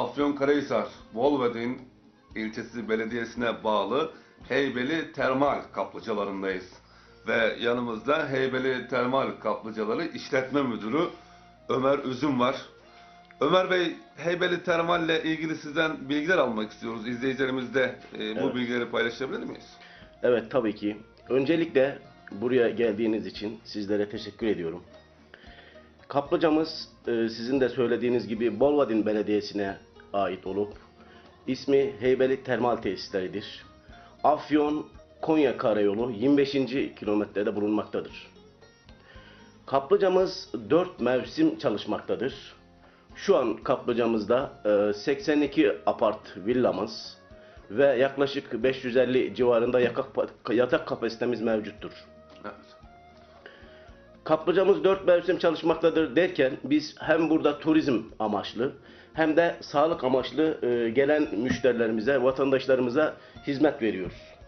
Afyonkarahisar, Bolvedin ilçesi belediyesine bağlı Heybeli Termal Kaplıcalarındayız. Ve yanımızda Heybeli Termal Kaplıcaları İşletme Müdürü Ömer Üzüm var. Ömer Bey, Heybeli Termal ile ilgili sizden bilgiler almak istiyoruz. İzleyicilerimizle e, bu Evet. bilgileri paylaşabilir miyiz? Evet tabii ki. Öncelikle buraya geldiğiniz için sizlere teşekkür ediyorum. Kaplıcamız e, sizin de söylediğiniz gibi Bolvadin Belediyesi'ne ait olup ismi Heybeli Termal Tesisleridir. Afyon Konya Karayolu 25. kilometrede bulunmaktadır. Kaplıcamız 4 mevsim çalışmaktadır. Şu an kaplıcamızda e, 82 apart villamız ve yaklaşık 550 civarında yatak kapasitemiz mevcuttur. Kaplıcamız 4 mevsim çalışmaktadır derken biz hem burada turizm amaçlı hem de sağlık amaçlı e, gelen müşterilerimize, vatandaşlarımıza hizmet veriyoruz.